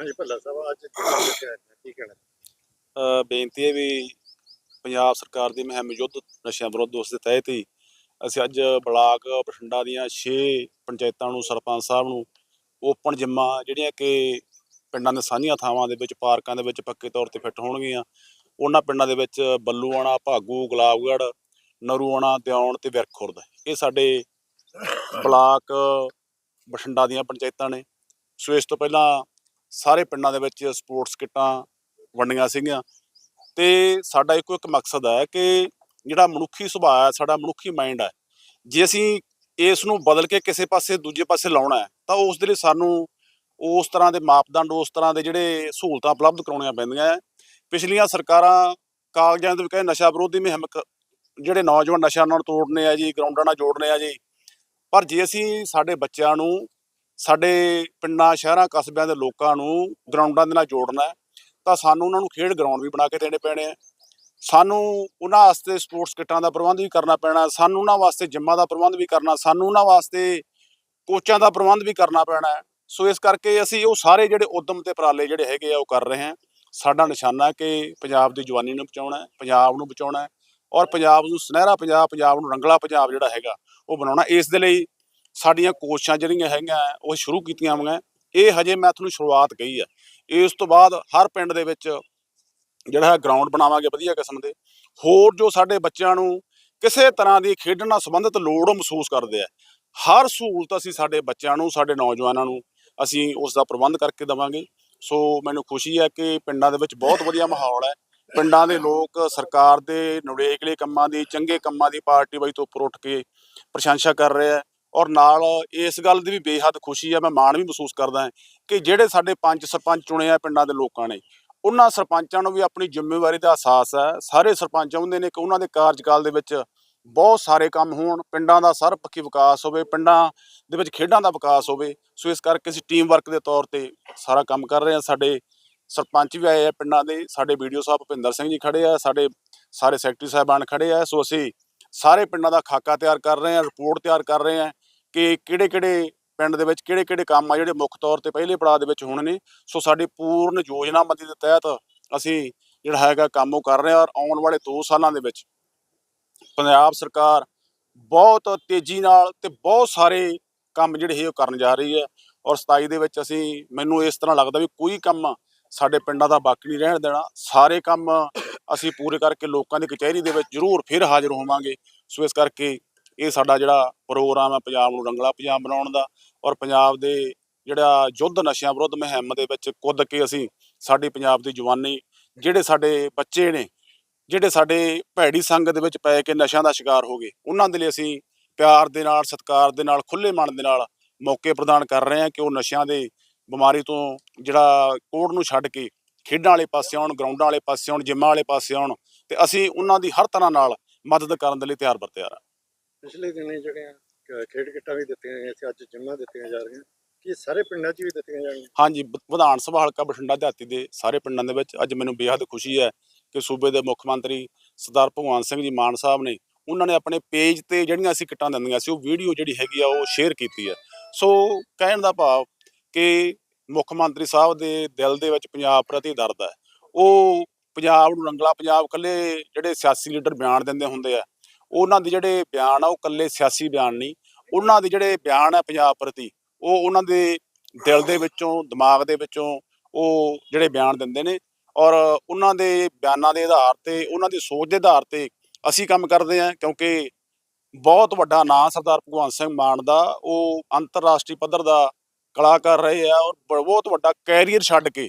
ਹਾਂਜੀ, ਭੱਲਾ ਸਾਹਿਬ, ਅੱਜ ਕੀ ਕਹਿਣਾ ਬੇਨਤੀ ਹੈ ਵੀ ਪੰਜਾਬ ਸਰਕਾਰ ਦੀ ਮੁਹਿੰਮ ਯੁੱਧ ਨਸ਼ਿਆਂ ਵਿਰੁੱਧ ਉਸ ਦੇ ਤਹਿਤ ਹੀ ਅਸੀਂ ਅੱਜ ਬਲਾਕ ਬਠਿੰਡਾ ਦੀਆਂ 6 ਪੰਚਾਇਤਾਂ ਨੂੰ, ਸਰਪੰਚ ਸਾਹਿਬ ਨੂੰ ਓਪਨ ਜਿੰਮਾਂ ਜਿਹੜੀਆਂ ਕਿ ਪਿੰਡਾਂ ਦੇ ਸਾਂਝੀਆਂ ਥਾਵਾਂ ਦੇ ਵਿੱਚ, ਪਾਰਕਾਂ ਦੇ ਵਿੱਚ ਪੱਕੇ ਤੌਰ ਤੇ ਫਿੱਟ ਹੋਣਗੀਆਂ। ਉਹਨਾਂ ਪਿੰਡਾਂ ਦੇ ਵਿੱਚ ਬੱਲੂਆਣਾ, ਭਾਗੂ, ਗੁਲਾਬਗੜ੍ਹ, ਨਰੂਆਣਾ ਦਿਉਣ ਤੇ ਵਿਰਖੁਰਦ। ਇਹ ਸਾਡੇ ਬਲਾਕ ਬਠਿੰਡਾ ਦੀਆਂ ਪੰਚਾਇਤਾਂ ਨੇ। ਸੋ ਇਸ ਤੋਂ ਪਹਿਲਾਂ ਸਾਰੇ ਪਿੰਡਾਂ ਦੇ ਵਿੱਚ ਸਪੋਰਟਸ ਕਿੱਟਾਂ ਵੰਡੀਆਂ ਸੀਗੀਆਂ। ਤੇ ਸਾਡਾ ਇੱਕੋ ਇੱਕ ਮਕਸਦ ਹੈ ਕਿ ਜਿਹੜਾ ਮਨੁੱਖੀ ਸੁਭਾਅ ਹੈ, ਸਾਡਾ ਮਨੁੱਖੀ ਮਾਈਂਡ ਹੈ, ਜੇ ਅਸੀਂ ਇਸ ਨੂੰ ਬਦਲ ਕੇ ਕਿਸੇ ਪਾਸੇ, ਦੂਜੇ ਪਾਸੇ ਲਾਉਣਾ ਹੈ, ਤਾਂ ਉਸ ਦੇ ਲਈ ਸਾਨੂੰ ਉਸ ਤਰ੍ਹਾਂ ਦੇ ਮਾਪਦੰਡ, ਉਸ ਤਰ੍ਹਾਂ ਦੇ ਜਿਹੜੇ ਸਹੂਲਤਾਂ ਉਪਲਬਧ ਕਰਾਉਣੀਆਂ ਪੈਂਦੀਆਂ ਹੈ। ਪਿਛਲੀਆਂ ਸਰਕਾਰਾਂ ਕਾਗਜ਼ਾਂ ਦੇ ਵਿੱਚ ਨਸ਼ਾ ਵਿਰੋਧੀ ਮੁਹਿੰਮ ਜਿਹੜੇ ਨੌਜਵਾਨ ਨਸ਼ਾ ਨਾਲ ਤੋੜਨੇ ਆ ਜੀ, ਗਰਾਊਂਡਾਂ ਨਾਲ ਜੋੜਨੇ ਆ ਜੀ, ਪਰ ਜੇ ਅਸੀਂ ਸਾਡੇ ਬੱਚਿਆਂ ਨੂੰ ਸਾਡੇ ਪਿੰਡਾਂ, ਸ਼ਹਿਰਾਂ, ਕਸਬਿਆਂ ਦੇ ਲੋਕਾਂ ਨੂੰ ਗਰਾਊਂਡਾਂ ਦੇ ਨਾਲ ਜੋੜਨਾ ਹੈ, ਤਾਂ ਸਾਨੂੰ ਉਹਨਾਂ ਨੂੰ ਖੇਡ ਗਰਾਊਂਡ ਵੀ ਬਣਾ ਕੇ ਦੇਣੇ ਪੈਣੇ ਆ। ਸਾਨੂੰ ਉਹਨਾਂ ਵਾਸਤੇ ਸਪੋਰਟਸ ਕਿੱਟਾਂ ਦਾ ਪ੍ਰਬੰਧ ਵੀ ਕਰਨਾ ਪੈਣਾ, ਸਾਨੂੰ ਉਹਨਾਂ ਵਾਸਤੇ ਜਿੰਮਾਂ ਦਾ ਪ੍ਰਬੰਧ ਵੀ ਕਰਨਾ, ਸਾਨੂੰ ਉਹਨਾਂ ਵਾਸਤੇ ਕੋਚਾਂ ਦਾ ਪ੍ਰਬੰਧ ਵੀ ਕਰਨਾ ਪੈਣਾ ਸੋ ਇਸ ਕਰਕੇ ਅਸੀਂ ਉਹ ਸਾਰੇ ਜਿਹੜੇ ਉਦਮ ਤੇ ਉਪਰਾਲੇ ਜਿਹੜੇ ਹੈਗੇ ਆ, ਉਹ ਕਰ ਰਹੇ ਹਾਂ। ਸਾਡਾ ਨਿਸ਼ਾਨਾ ਕਿ ਪੰਜਾਬ ਦੀ ਜਵਾਨੀ ਨੂੰ ਬਚਾਉਣਾ ਪੰਜਾਬ ਨੂੰ ਬਚਾਉਣਾ ਔਰ ਪੰਜਾਬ ਨੂੰ ਸੁਨਹਿਰਾ ਪੰਜਾਬ ਪੰਜਾਬ ਨੂੰ ਰੰਗਲਾ ਪੰਜਾਬ ਜਿਹੜਾ ਹੈਗਾ, ਉਹ ਬਣਾਉਣਾ ਇਸ ਦੇ ਲਈ ਸਾਡੀਆਂ ਕੋਸ਼ਿਸ਼ਾਂ ਜਿਹੜੀਆਂ ਹੈਗੀਆਂ ਉਹ ਸ਼ੁਰੂ ਕੀਤੀਆਂ ਹੋਈਆਂ ਇਹ ਹਜੇ ਮੈਂ ਤੁਹਾਨੂੰ ਸ਼ੁਰੂਆਤ ਕਹੀ ਹੈ ਇਸ ਤੋਂ ਬਾਅਦ ਹਰ ਪਿੰਡ ਦੇ ਵਿੱਚ ਜਿਹੜਾ ਹੈ ਗਰਾਊਂਡ ਬਣਾਵਾਂਗੇ ਵਧੀਆ ਕਿਸਮ ਦੇ। ਹੋਰ ਜੋ ਸਾਡੇ ਬੱਚਿਆਂ ਨੂੰ ਕਿਸੇ ਤਰ੍ਹਾਂ ਦੀ ਖੇਡਣ ਨਾਲ ਸੰਬੰਧਿਤ ਲੋੜ ਉਹ ਮਹਿਸੂਸ ਕਰਦੇ ਆ ਹਰ ਸਹੂਲਤ ਅਸੀਂ ਸਾਡੇ ਬੱਚਿਆਂ ਨੂੰ, ਸਾਡੇ ਨੌਜਵਾਨਾਂ ਨੂੰ ਅਸੀਂ ਉਸ ਦਾ ਪ੍ਰਬੰਧ ਕਰਕੇ ਦੇਵਾਂਗੇ। ਸੋ ਮੈਨੂੰ ਖੁਸ਼ੀ ਹੈ ਕਿ ਪਿੰਡਾਂ ਦੇ ਵਿੱਚ ਬਹੁਤ ਵਧੀਆ ਮਾਹੌਲ ਹੈ ਪਿੰਡਾਂ ਦੇ ਲੋਕ ਸਰਕਾਰ ਦੇ ਨਵੇਕਲੇ ਕੰਮਾਂ ਦੀ, ਚੰਗੇ ਕੰਮਾਂ ਦੀ ਪਾਰਟੀ ਬਾਈ ਤੋਂ ਉੱਪਰ ਉੱਠ ਕੇ ਪ੍ਰਸ਼ੰਸਾ ਕਰ ਰਹੇ ਆ ਔਰ ਨਾਲ ਇਸ ਗੱਲ ਦੀ ਵੀ ਬੇਹੱਦ ਖੁਸ਼ੀ ਹੈ ਮੈਂ ਮਾਣ ਵੀ ਮਹਿਸੂਸ ਕਰਦਾ ਹਾਂ ਕਿ ਜਿਹੜੇ ਸਾਡੇ ਪੰਜ ਸਰਪੰਚ ਚੁਣੇ ਆ ਪਿੰਡਾਂ ਦੇ ਲੋਕਾਂ ਨੇ, ਉਹਨਾਂ ਸਰਪੰਚਾਂ ਨੂੰ ਵੀ ਆਪਣੀ ਜ਼ਿੰਮੇਵਾਰੀ ਦਾ ਅਹਿਸਾਸ ਹੈ। ਸਾਰੇ ਸਰਪੰਚ ਚਾਹੁੰਦੇ ਨੇ ਕਿ ਉਹਨਾਂ ਦੇ ਕਾਰਜਕਾਲ ਦੇ ਵਿੱਚ ਬਹੁਤ ਸਾਰੇ ਕੰਮ ਹੋਣ, ਪਿੰਡਾਂ ਦਾ ਸਰਬਪੱਖੀ ਵਿਕਾਸ ਹੋਵੇ, ਪਿੰਡਾਂ ਦੇ ਵਿੱਚ ਖੇਡਾਂ ਦਾ ਵਿਕਾਸ ਹੋਵੇ। ਸੋ ਇਸ ਕਰਕੇ ਅਸੀਂ ਟੀਮ ਵਰਕ ਦੇ ਤੌਰ ਤੇ ਸਾਰਾ ਕੰਮ ਕਰ ਰਹੇ ਹਾਂ। ਸਾਡੇ ਸਰਪੰਚ ਵੀ ਆਏ ਆ ਪਿੰਡਾਂ ਦੇ, ਸਾਡੇ ਵੀਡੀਓ ਸਾਹਿਬ ਭੁਪਿੰਦਰ ਸਿੰਘ ਜੀ ਖੜੇ ਆ, ਸਾਡੇ ਸਾਰੇ ਸੈਕਟਰੀ ਸਾਹਿਬਾਨ ਖੜੇ ਆ। ਸੋ ਅਸੀਂ ਸਾਰੇ ਪਿੰਡਾਂ ਦਾ ਖਾਕਾ ਤਿਆਰ ਕਰ ਰਹੇ ਹਾਂ, ਰਿਪੋਰਟ ਤਿਆਰ ਕਰ ਰਹੇ ਹਾਂ ਕਿ ਕਿਹੜੇ ਕਿਹੜੇ ਪਿੰਡ ਦੇ ਵਿੱਚ ਕਿਹੜੇ ਕਿਹੜੇ ਕੰਮ ਆ ਜਿਹੜੇ ਮੁੱਖ ਤੌਰ ਤੇ ਪਹਿਲੇ ਪੜਾਅ ਦੇ ਵਿੱਚ ਹੋਣੇ ਨੇ। ਸੋ ਸਾਡੀ ਪੂਰਨ ਯੋਜਨਾਬੰਦੀ ਦੇ ਤਹਿਤ ਅਸੀਂ ਜਿਹੜਾ ਹੈਗਾ ਕੰਮ ਉਹ ਕਰ ਰਹੇ ਹਾਂ ਔਰ ਆਉਣ ਵਾਲੇ 2 ਸਾਲਾਂ ਦੇ ਵਿੱਚ ਪੰਜਾਬ ਸਰਕਾਰ ਬਹੁਤ ਤੇਜ਼ੀ ਨਾਲ ਤੇ ਬਹੁਤ ਸਾਰੇ ਕੰਮ ਜਿਹੜੇ ਹੈ ਉਹ ਕਰਨ ਜਾ ਰਹੀ ਹੈ ਔਰ 27 ਦੇ ਵਿੱਚ ਅਸੀਂ, ਮੈਨੂੰ ਇਸ ਤਰ੍ਹਾਂ ਲੱਗਦਾ ਵੀ ਕੋਈ ਕੰਮ ਸਾਡੇ ਪਿੰਡਾਂ ਦਾ ਬਾਕੀ ਨਹੀਂ ਰਹਿਣ ਦੇਣਾ। ਸਾਰੇ ਕੰਮ ਅਸੀਂ ਪੂਰੇ ਕਰਕੇ ਲੋਕਾਂ ਦੀ ਕਚਹਿਰੀ ਦੇ ਵਿੱਚ ਜ਼ਰੂਰ ਫਿਰ ਹਾਜ਼ਰ ਹੋਵਾਂਗੇ। ਸੋ ਇਸ ਕਰਕੇ ਇਹ ਸਾਡਾ ਜਿਹੜਾ ਪ੍ਰੋਗਰਾਮ ਹੈ ਪੰਜਾਬ ਨੂੰ ਰੰਗਲਾ ਪੰਜਾਬ ਬਣਾਉਣ ਦਾ ਔਰ ਪੰਜਾਬ ਦੇ ਜਿਹੜਾ ਯੁੱਧ ਨਸ਼ਿਆਂ ਵਿਰੁੱਧ ਮੁਹਿੰਮ ਦੇ ਵਿੱਚ ਕੁੱਦ ਕੇ ਅਸੀਂ ਸਾਡੀ ਪੰਜਾਬ ਦੀ ਜਵਾਨੀ, ਜਿਹੜੇ ਸਾਡੇ ਬੱਚੇ ਨੇ, ਜਿਹੜੇ ਸਾਡੇ ਭੈੜੀ ਸੰਗਤ ਦੇ ਵਿੱਚ ਪੈ ਕੇ ਨਸ਼ਿਆਂ ਦਾ ਸ਼ਿਕਾਰ ਹੋ ਗਏ, ਉਹਨਾਂ ਦੇ ਲਈ ਅਸੀਂ ਪਿਆਰ ਦੇ ਨਾਲ, ਸਤਿਕਾਰ ਦੇ ਨਾਲ ਖੁੱਲੇ ਮਨ ਦੇ ਨਾਲ ਮੌਕੇ ਪ੍ਰਦਾਨ ਕਰ ਰਹੇ ਹਾਂ ਕਿ ਉਹ ਨਸ਼ਿਆਂ ਦੇ ਬਿਮਾਰੀ ਤੋਂ ਜਿਹੜਾ ਕੋੜ ਨੂੰ ਛੱਡ ਕੇ ਖੇਡਾਂ ਵਾਲੇ ਪਾਸੇ ਆਉਣ ਗਰਾਊਂਡਾਂ ਵਾਲੇ ਪਾਸੇ ਆਉਣ ਜਿੰਮਾਂ ਵਾਲੇ ਪਾਸੇ ਆਉਣ ਤੇ ਅਸੀਂ ਉਹਨਾਂ ਦੀ ਹਰ ਤਰ੍ਹਾਂ ਨਾਲ ਮਦਦ ਕਰਨ ਦੇ ਲਈ ਤਿਆਰ ਬਰ ਤਿਆਰ ਹਾਂ। ਪਿਛਲੇ ਦਿਨੇ ਜਿਹੜੀਆਂ ਖੇਡ ਕਿੱਟਾਂ ਵੀ ਦਿੱਤੀਆਂ ਗਈਆਂ ਸੀ ਅੱਜ ਜਿੰਮਾਂ ਦਿੱਤੀਆਂ ਜਾ ਰਹੀਆਂ। ਕੀ ਸਾਰੇ ਪਿੰਡਾਂ 'ਚ ਵੀ ਦਿੱਤੀਆਂ ਜਾਣਗੀਆਂ? ਹਾਂਜੀ ਵਿਧਾਨ ਸਭਾ ਹਲਕਾ ਬਠਿੰਡਾ ਦਿਹਾਤੀ ਦੇ ਸਾਰੇ ਪਿੰਡਾਂ ਦੇ ਵਿੱਚ ਅੱਜ ਮੈਨੂੰ ਬੇਹੱਦ ਖੁਸ਼ੀ ਹੈ ਕਿ ਸੂਬੇ ਦੇ ਮੁੱਖ ਮੰਤਰੀ ਸਰਦਾਰ ਭਗਵੰਤ ਸਿੰਘ ਜੀ ਮਾਨ ਸਾਹਿਬ ਨੇ ਉਹਨਾਂ ਨੇ ਆਪਣੇ ਪੇਜ ਤੇ ਜਿਹੜੀਆਂ ਅਸੀਂ ਕਿੱਟਾਂ ਦਿੰਦੀਆਂ ਸੀ ਉਹ ਵੀਡੀਓ ਜਿਹੜੀ ਹੈਗੀ ਆ ਉਹ ਸ਼ੇਅਰ ਕੀਤੀ ਹੈ। ਸੋ ਕਹਿਣ ਦਾ ਭਾਵ ਕਿ ਮੁੱਖ ਮੰਤਰੀ ਸਾਹਿਬ ਦੇ ਦਿਲ ਦੇ ਵਿੱਚ ਪੰਜਾਬ ਪ੍ਰਤੀ ਦਰਦ ਹੈ। ਉਹ ਪੰਜਾਬ ਨੂੰ ਰੰਗਲਾ ਪੰਜਾਬ ਕੱਲੇ ਜਿਹੜੇ ਸਿਆਸੀ ਲੀਡਰ ਬਿਆਨ ਦਿੰਦੇ ਹੁੰਦੇ ਆ, ਉਹਨਾਂ ਦੇ ਜਿਹੜੇ ਬਿਆਨ ਆ ਉਹ ਕੱਲੇ ਸਿਆਸੀ ਬਿਆਨ ਨਹੀਂ, ਉਹਨਾਂ ਦੇ ਜਿਹੜੇ ਬਿਆਨ ਆ ਪੰਜਾਬ ਪ੍ਰਤੀ, ਉਹ ਉਹਨਾਂ ਦੇ ਦਿਲ ਦੇ ਵਿੱਚੋਂ, ਦਿਮਾਗ ਦੇ ਵਿੱਚੋਂ ਉਹ ਜਿਹੜੇ ਬਿਆਨ ਦਿੰਦੇ ਨੇ ਔਰ ਉਹਨਾਂ ਦੇ ਬਿਆਨਾਂ ਦੇ ਆਧਾਰ ਤੇ, ਉਹਨਾਂ ਦੀ ਸੋਚ ਦੇ ਆਧਾਰ ਤੇ ਅਸੀਂ ਕੰਮ ਕਰਦੇ ਹਾਂ ਕਿਉਂਕਿ ਬਹੁਤ ਵੱਡਾ ਨਾਂ ਸਰਦਾਰ ਭਗਵੰਤ ਸਿੰਘ ਮਾਨ ਦਾ, ਉਹ ਅੰਤਰਰਾਸ਼ਟਰੀ ਪੱਧਰ ਦਾ ਕਲਾਕਾਰ ਰਹੇ ਆ ਔਰ ਬਹੁਤ ਵੱਡਾ ਕੈਰੀਅਰ ਛੱਡ ਕੇ,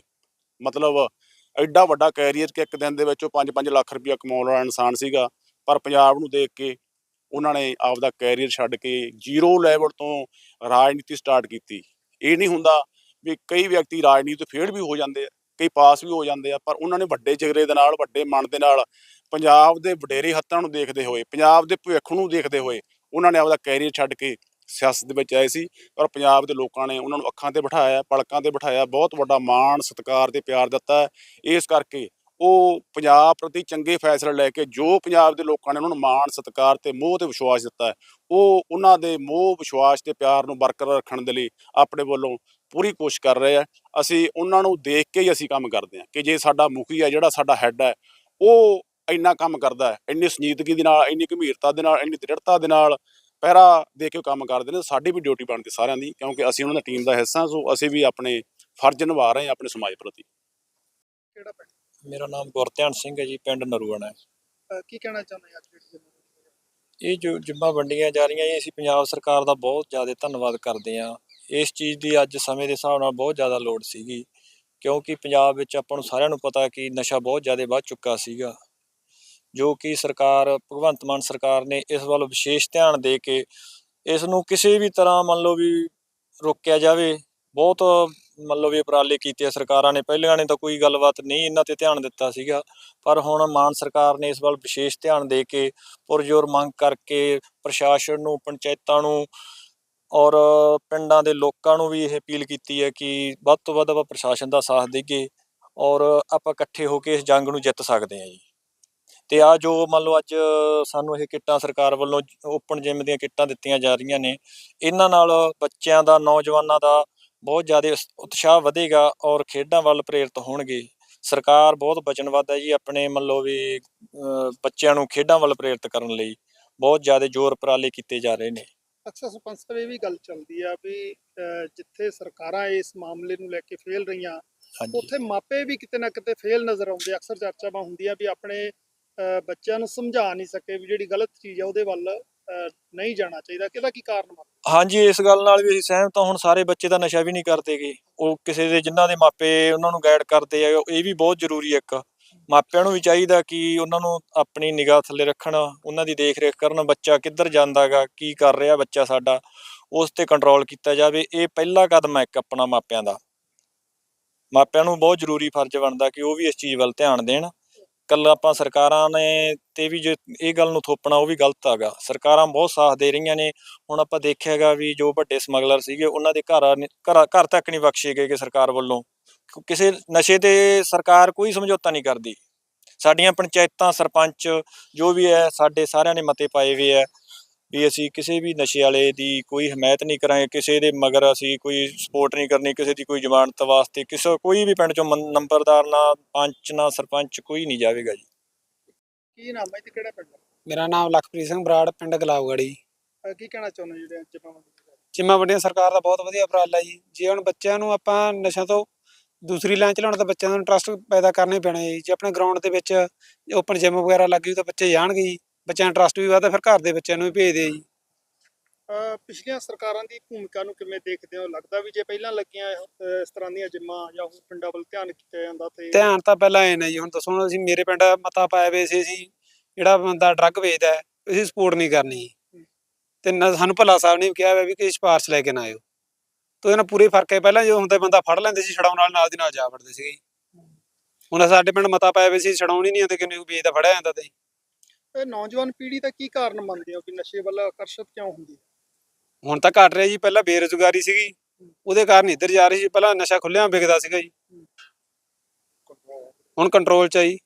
ਮਤਲਬ ਐਡਾ ਵੱਡਾ ਕੈਰੀਅਰ ਕਿ ਇੱਕ ਦਿਨ ਦੇ ਵਿੱਚ ਉਹ 5-5 ਲੱਖ ਰੁਪਇਆ ਕਮਾਉਣ ਵਾਲਾ ਇਨਸਾਨ ਸੀਗਾ, ਪਰ ਪੰਜਾਬ ਨੂੰ ਦੇਖ ਕੇ ਉਹਨਾਂ ਨੇ ਆਪਦਾ ਕੈਰੀਅਰ ਛੱਡ ਕੇ ਜ਼ੀਰੋ ਲੈਵਲ ਤੋਂ ਰਾਜਨੀਤੀ ਸਟਾਰਟ ਕੀਤੀ। ਇਹ ਨਹੀਂ ਹੁੰਦਾ ਵੀ ਕਈ ਵਿਅਕਤੀ ਰਾਜਨੀਤੀ ਤੋਂ ਫੇਲ ਵੀ ਹੋ ਜਾਂਦੇ ਆ, ਕਈ ਪਾਸ ਵੀ ਹੋ ਜਾਂਦੇ ਆ, ਪਰ ਉਹਨਾਂ ਨੇ ਵੱਡੇ ਜਿਗਰੇ ਦੇ ਨਾਲ, ਵੱਡੇ ਮਨ ਦੇ ਨਾਲ ਪੰਜਾਬ ਦੇ ਵਡੇਰੇ ਹੱਥਾਂ ਨੂੰ ਦੇਖਦੇ ਹੋਏ, ਪੰਜਾਬ ਦੇ ਭਵਿੱਖ ਨੂੰ ਦੇਖਦੇ ਹੋਏ ਉਹਨਾਂ ਨੇ ਆਪਦਾ ਕੈਰੀਅਰ ਛੱਡ ਕੇ ਸਿਆਸਤ ਦੇ ਵਿੱਚ ਆਏ ਸੀ ਔਰ ਪੰਜਾਬ ਦੇ ਲੋਕਾਂ ਨੇ ਉਹਨਾਂ ਨੂੰ ਅੱਖਾਂ ਤੇ ਬਿਠਾਇਆ, ਪਲਕਾਂ ਤੇ ਬਿਠਾਇਆ, ਬਹੁਤ ਵੱਡਾ ਮਾਣ, ਸਤਿਕਾਰ ਤੇ ਪਿਆਰ ਦਿੱਤਾ ਹੈ। ਇਸ ਕਰਕੇ ਉਹ ਪੰਜਾਬ ਪ੍ਰਤੀ ਚੰਗੇ ਫੈਸਲੇ ਲੈ ਕੇ ਜੋ ਪੰਜਾਬ ਦੇ ਲੋਕਾਂ ਨੇ ਉਹਨਾਂ ਨੂੰ ਮਾਣ, ਸਤਿਕਾਰ ਤੇ ਮੋਹ ਤੇ ਵਿਸ਼ਵਾਸ ਦਿੱਤਾ ਹੈ, ਉਹ ਉਹਨਾਂ ਦੇ ਮੋਹ, ਵਿਸ਼ਵਾਸ ਤੇ ਪਿਆਰ ਨੂੰ ਬਰਕਰਾਰ ਰੱਖਣ ਦੇ ਲਈ ਆਪਣੇ ਵੱਲੋਂ ਪੂਰੀ ਕੋਸ਼ਿਸ਼ ਕਰ ਰਹੇ ਆ ਅਸੀਂ ਉਹਨਾਂ ਨੂੰ ਦੇਖ ਕੇ ਹੀ ਅਸੀਂ ਕੰਮ ਕਰਦੇ ਹਾਂ ਕਿ ਜੇ ਸਾਡਾ ਮੁਖੀ ਹੈ, ਜਿਹੜਾ ਸਾਡਾ ਹੈੱਡ ਹੈ, ਉਹ ਇੰਨਾ ਕੰਮ ਕਰਦਾ ਹੈ, ਇੰਨੀ ਸੰਜੀਦਗੀ ਦੇ ਨਾਲ, ਇੰਨੀ ਗੰਭੀਰਤਾ ਦੇ ਨਾਲ, ਇੰਨੀ ਦ੍ਰਿੜਤਾ ਦੇ ਨਾਲ ਪਹਿਰਾ ਦੇ ਕੇ ਕੰਮ ਕਰਦੇ ਨੇ ਸਾਡੀ ਵੀ ਡਿਊਟੀ ਬਣਦੀ ਸਾਰਿਆਂ ਦੀ ਕਿਉਂਕਿ ਅਸੀਂ ਉਹਨਾਂ ਦੀ ਟੀਮ ਦਾ ਹਿੱਸਾ ਸੋ ਅਸੀਂ ਵੀ ਆਪਣੇ ਫਰਜ਼ ਨਿਭਾ ਰਹੇ ਹਾਂ ਆਪਣੇ ਸਮਾਜ ਪ੍ਰਤੀ। ਕਿਹੜਾ ਪਿੰਡ? ਮੇਰਾ ਨਾਮ ਗੁਰਧਿਆਨ ਸਿੰਘ ਹੈ ਜੀ ਪਿੰਡ ਨਰੂਆਣਾ। ਹੈ ਕੀ ਕਹਿਣਾ ਚਾਹੁੰਦੇ ਅੱਜ ਜਿੰਮ ਇਹ ਜੋ ਜਿੰਮਾਂ ਵੰਡੀਆਂ ਜਾ ਰਹੀਆਂ ਇਹ ਅਸੀਂ ਪੰਜਾਬ ਸਰਕਾਰ ਦਾ ਬਹੁਤ ਜ਼ਿਆਦਾ ਧੰਨਵਾਦ ਕਰਦੇ ਹਾਂ। ਇਸ ਚੀਜ਼ ਦੀ ਅੱਜ ਸਮੇਂ ਦੇ ਹਿਸਾਬ ਨਾਲ ਬਹੁਤ ਜ਼ਿਆਦਾ ਲੋੜ ਸੀਗੀ ਕਿਉਂਕਿ ਪੰਜਾਬ ਵਿੱਚ ਆਪਾਂ ਨੂੰ ਸਾਰਿਆਂ ਨੂੰ ਪਤਾ ਕਿ ਨਸ਼ਾ ਬਹੁਤ ਜ਼ਿਆਦਾ ਵੱਧ ਚੁੱਕਾ ਸੀਗਾ। ਜੋ ਕਿ ਸਰਕਾਰ, ਭਗਵੰਤ ਮਾਨ ਸਰਕਾਰ ਨੇ ਇਸ ਵੱਲ ਵਿਸ਼ੇਸ਼ ਧਿਆਨ ਦੇ ਕੇ ਇਸ ਨੂੰ ਕਿਸੇ ਵੀ ਤਰ੍ਹਾਂ ਮੰਨ ਲਓ ਵੀ ਰੋਕਿਆ ਜਾਵੇ, ਬਹੁਤ ਮੰਨ ਲਓ ਵੀ ਉਪਰਾਲੇ ਕੀਤੇ ਸਰਕਾਰਾਂ ਨੇ। ਪਹਿਲੀਆਂ ਨੇ ਤਾਂ ਕੋਈ ਗੱਲਬਾਤ ਨਹੀਂ ਇਹਨਾਂ ਤੇ ਧਿਆਨ ਦਿੱਤਾ ਸੀਗਾ, ਪਰ ਹੁਣ ਮਾਨ ਸਰਕਾਰ ਨੇ ਇਸ ਵੱਲ ਵਿਸ਼ੇਸ਼ ਧਿਆਨ ਦੇ ਕੇ ਪੁਰਜੋਰ ਮੰਗ ਕਰਕੇ ਪ੍ਰਸ਼ਾਸਨ ਨੂੰ, ਪੰਚਾਇਤਾਂ ਨੂੰ ਔਰ ਪਿੰਡਾਂ ਦੇ ਲੋਕਾਂ ਨੂੰ ਵੀ ਇਹ ਅਪੀਲ ਕੀਤੀ ਹੈ ਕਿ ਵੱਧ ਤੋਂ ਵੱਧ ਆਪਾਂ ਪ੍ਰਸ਼ਾਸਨ ਦਾ ਸਾਥ ਦੇਈਏ ਔਰ ਆਪਾਂ ਇਕੱਠੇ ਹੋ ਕੇ ਇਸ ਜੰਗ ਨੂੰ ਜਿੱਤ ਸਕਦੇ ਹਾਂ ਜੀ। ਤੇ ਆ ਜੋ ਮੰਨ ਲਓ ਅੱਜ ਸਾਨੂੰ ਇਹ ਕਿੱਟਾਂ ਸਰਕਾਰ ਵੱਲੋਂ ਓਪਨ ਜਿਮ ਦੀਆਂ ਕਿੱਟਾਂ ਦਿੱਤੀਆਂ ਜਾ ਰਹੀਆਂ ਨੇ ਇਹਨਾਂ ਨਾਲ ਬੱਚਿਆਂ ਦਾ ਨੌਜਵਾਨਾਂ ਦਾ ਬਹੁਤ ਜ਼ਿਆਦਾ ਉਤਸ਼ਾਹ ਵਧੇਗਾ ਔਰ ਖੇਡਾਂ ਵੱਲ ਪ੍ਰੇਰਿਤ ਹੋਣਗੇ। ਸਰਕਾਰ ਬਹੁਤ ਵਚਨਬੱਧ ਹੈ ਜੀ ਆਪਣੇ ਮੰਨ ਲਓ ਵੀ ਬੱਚਿਆਂ ਨੂੰ ਖੇਡਾਂ ਵੱਲ ਪ੍ਰੇਰਿਤ ਕਰਨ ਲਈ ਬਹੁਤ ਜ਼ਿਆਦਾ ਜ਼ੋਰ ਉਪਰਾਲੇ ਕੀਤੇ ਜਾ ਰਹੇ ਨੇ। ਅਕਸਰ ਸਰਪੰਚ ਸਾਹਿਬ ਇਹ ਵੀ ਗੱਲ ਚੱਲਦੀ ਆ ਵੀ ਜਿੱਥੇ ਸਰਕਾਰਾਂ ਇਸ ਮਾਮਲੇ ਨੂੰ ਲੈ ਕੇ ਫੇਲ ਰਹੀਆਂ ਉੱਥੇ ਮਾਪੇ ਵੀ ਕਿਤੇ ਨਾ ਕਿਤੇ ਫੇਲ ਨਜ਼ਰ ਆਉਂਦੇ ਅਕਸਰ ਚਰਚਾਵਾਂ ਹੁੰਦੀਆਂ ਵੀ ਆਪਣੇ ਬੱਚਿਆਂ ਨੂੰ ਸਮਝਾ ਨਹੀਂ ਸਕੇ ਵੀ ਜਿਹੜੀ ਗਲਤ ਚੀਜ਼ ਆ ਉਹਦੇ ਵੱਲ ਨਹੀਂ ਜਾਣਾ ਚਾਹੀਦਾ। ਕਿਹਦਾ ਕੀ ਕਾਰਨ ਮੰਨਦੇ ਹਾਂਜੀ, ਇਸ ਗੱਲ ਨਾਲ ਵੀ ਅਸੀਂ ਸਹਿਮਤ ਹਾਂ। ਹੁਣ ਸਾਰੇ ਬੱਚੇ ਤਾਂ ਨਸ਼ਾ ਵੀ ਨਹੀਂ ਕਰਦੇਗੇ ਉਹ ਕਿਸੇ ਦੇ, ਜਿਨ੍ਹਾਂ ਦੇ ਮਾਪੇ ਉਹਨਾਂ ਨੂੰ ਗਾਈਡ ਕਰਦੇ ਆ ਇਹ ਵੀ ਬਹੁਤ ਜ਼ਰੂਰੀ ਇੱਕ। ਮਾਪਿਆਂ ਨੂੰ ਵੀ ਚਾਹੀਦਾ ਕਿ ਉਹਨਾਂ ਨੂੰ ਆਪਣੀ ਨਿਗਾਹ ਥੱਲੇ ਰੱਖਣ, ਉਹਨਾਂ ਦੀ ਦੇਖ ਰੇਖ ਕਰਨ, ਬੱਚਾ ਕਿੱਧਰ ਜਾਂਦਾਗਾ ਕੀ ਕਰ ਰਿਹਾ ਬੱਚਾ ਸਾਡਾ, ਉਸ ਤੇ ਕੰਟਰੋਲ ਕੀਤਾ ਜਾਵੇ। ਇਹ ਪਹਿਲਾ ਕਦਮ ਹੈ ਇੱਕ ਆਪਣਾ ਮਾਪਿਆਂ ਦਾ। ਮਾਪਿਆਂ ਨੂੰ ਬਹੁਤ ਜ਼ਰੂਰੀ ਫਰਜ਼ ਬਣਦਾ ਕਿ ਉਹ ਵੀ ਇਸ ਚੀਜ਼ ਵੱਲ ਧਿਆਨ ਦੇਣ। ਕੱਲਾ ਆਪਾਂ ਸਰਕਾਰਾਂ ਨੇ ਤੇ ਵੀ ਜੇ ਇਹ ਗੱਲ ਨੂੰ ਥੋਪਣਾ, ਉਹ ਵੀ ਗਲਤ ਹੈਗਾ। ਸਰਕਾਰਾਂ ਬਹੁਤ ਸਾਥ ਦੇ ਰਹੀਆਂ ਨੇ। ਹੁਣ ਆਪਾਂ ਦੇਖਿਆਗਾ ਵੀ ਜੋ ਵੱਡੇ ਸਮਗਲਰ ਸੀਗੇ, ਉਹਨਾਂ ਦੇ ਘਰ ਘਰ ਘਰ ਤੱਕ ਨਹੀਂ ਬਖਸ਼ੇ ਗਏ ਕਿ ਸਰਕਾਰ ਵੱਲੋਂ। ਕਿਸੇ ਨਸ਼ੇ ਤੇ ਸਰਕਾਰ ਕੋਈ ਸਮਝੌਤਾ ਨਹੀਂ ਕਰਦੀ। ਸਾਡੀਆਂ ਪੰਚਾਇਤਾਂ, ਸਰਪੰਚ ਜੋ ਵੀ ਹੈ, ਸਾਡੇ ਸਾਰਿਆਂ ਨੇ ਮਤੇ ਪਾਏ ਵੀ ਹੈ। ਵੀ ਅਸੀਂ ਕਿਸੇ ਵੀ ਨਸ਼ੇ ਵਾਲੇ ਦੀ ਕੋਈ ਹਮਾਇਤ ਨਹੀਂ ਕਰਾਂਗੇ ਕਿਸੇ ਦੇ ਮਗਰ ਅਸੀਂ ਕੋਈ ਸਪੋਰਟ ਨਹੀਂ ਕਰਨੀ ਕਿਸੇ ਦੀ ਕੋਈ ਜ਼ਮਾਨਤ ਵਾਸਤੇ ਕਿਸੇ ਕੋਈ ਵੀ ਪਿੰਡ ਚੋਂ ਮੰ- ਨੰਬਰਦਾਰ ਨਾ ਪੰਚ ਨਾ ਸਰਪੰਚ ਕੋਈ ਨਹੀਂ ਜਾਵੇਗਾ ਜੀ। ਕੀ ਨਾਮ ਹੈ ਤੇ ਕਿਹੜਾ ਪਿੰਡ ਆ? ਮੇਰਾ ਨਾਮ ਲਖਪ੍ਰੀਤ ਸਿੰਘ ਬਰਾੜ ਪਿੰਡ ਗਲਾਵਗੜੀ ਅਹ, ਕੀ ਕਹਿਣਾ ਚਾਹੁੰਦੇ ਜਿਹੜੇ ਜਿੰਮਾਂ ਵੰਡੀਆਂ ਜਿੰਮਾ ਵੱਡੀਆਂ ਸਰਕਾਰ ਦਾ ਬਹੁਤ ਵਧੀਆ ਉਪਰਾਲਾ ਜੀ। ਜੇ ਹੁਣ ਬੱਚਿਆਂ ਨੂੰ ਆਪਾਂ ਨਸ਼ਿਆਂ ਤੋਂ ਦੂਸਰੀ ਲਾਈਨ ਚਲਾਉਣ ਤਾਂ ਬੱਚਿਆਂ ਨੂੰ ਇੰਟਰਸਟ ਪੈਦਾ ਕਰਨਾ ਹੀ ਪੈਣਾ ਜੀ। ਜੇ ਆਪਣੇ ਗਰਾਊਂਡ ਦੇ ਵਿੱਚ ਓਪਨ ਜਿਮ ਵਗੈਰਾ ਲੱਗ ਗਈ ਤਾਂ ਬੱਚੇ ਜਾਣਗੇ ਜੀ। ਬੱਚਿਆਂ ਦਾ ਇੰਟਰਸਟ ਵੀ ਵੱਧਦਾ ਫਿਰ ਘਰ ਦੇ ਬੱਚਿਆਂ ਨੂੰ ਵੀ ਭੇਜਦੇ ਆ ਜੀ। ਅਹ, ਪਿਛਲੀਆਂ ਸਰਕਾਰਾਂ ਦੀ ਭੂਮਿਕਾ ਨੂੰ ਕਿਵੇਂ ਦੇਖਦੇ ਹੋ? ਲੱਗਦਾ ਵੀ ਜੇ ਪਹਿਲਾਂ ਲੱਗੀਆਂ ਅਹ, ਇਸ ਤਰ੍ਹਾਂ ਦੀਆਂ ਜਿੰਮਾਂ ਜਾਂ ਹੋਰ ਪਿੰਡਾਂ ਵੱਲ ਧਿਆਨ ਕੀਤਾ ਜਾਂਦਾ ਤੇ ਧਿਆਨ ਤਾਂ ਪਹਿਲਾਂ ਇਹ ਨਾ ਜੀ ਹੁਣ ਦੱਸੋ ਹੁਣ ਅਸੀਂ ਮੇਰੇ ਪਿੰਡ ਮਤਾ ਪਾਇਆ ਵੇ ਸੀ ਅਸੀਂ ਜਿਹੜਾ ਬੰਦਾ ਡਰੱਗ ਵੇਚਦਾ ਹੈ, ਅਸੀਂ ਸਪੋਰਟ ਨਹੀਂ ਕਰਨੀ। ਤੇ ਨਾ ਸਾਨੂੰ ਭੱਲਾ ਸਾਹਿਬ ਨੇ ਵੀ ਕਿਹਾ ਹੋਇਆ ਵੀ ਕਿ ਸਿਫਾਰਸ਼ ਲੈ ਕੇ ਨਾ ਆਇਓ। ਤਾਂ ਇਹਨਾਂ ਪੂਰੇ ਫ਼ਰਕ ਹੈ ਪਹਿਲਾਂ ਜੋ ਹੁੰਦਾ ਬੰਦਾ ਫੜ ਲੈਂਦੇ ਸੀ ਛਡਾਉਣ ਨਾਲ ਨਾਲ ਦੀ ਨਾਲ ਜਾ ਵੜਦੇ ਸੀਗੇ ਜੀ। ਹੁਣ ਸਾਡੇ ਪਿੰਡ ਮਤਾ ਪਾਇਆ ਵੇ ਸੀ ਛਡਾਉਣ ਹੀ ਨਹੀਂ ਆਉਂਦੇ ਕਿੰਨੇ ਵੇਚਦਾ ਫੜਿਆ ਜਾਂਦਾ ਤੇ ਇਹ ਨੌਜਵਾਨ ਪੀੜ੍ਹੀ ਦਾ ਕੀ ਕਾਰਨ ਮੰਨਦੇ ਹੋ ਕਿ ਨਸ਼ੇ ਵੱਲ ਆਕਰਸ਼ਿਤ ਕਿਉਂ ਹੁੰਦੀ ਹੈ? ਹੁਣ ਤਾਂ ਘਟ ਰਿਹਾ ਜੀ ਪਹਿਲਾਂ ਬੇਰੁਜ਼ਗਾਰੀ ਸੀਗੀ ਉਹਦੇ ਕਾਰਨ ਇੱਧਰ ਜਾ ਰਹੀ ਸੀ ਪਹਿਲਾਂ ਨਸ਼ਾ ਖੁੱਲਿਆਂ ਵਿਕਦਾ ਸੀਗਾ ਜੀ। ਹੁਣ ਕੰਟਰੋਲ ਚ ਆ ਜੀ।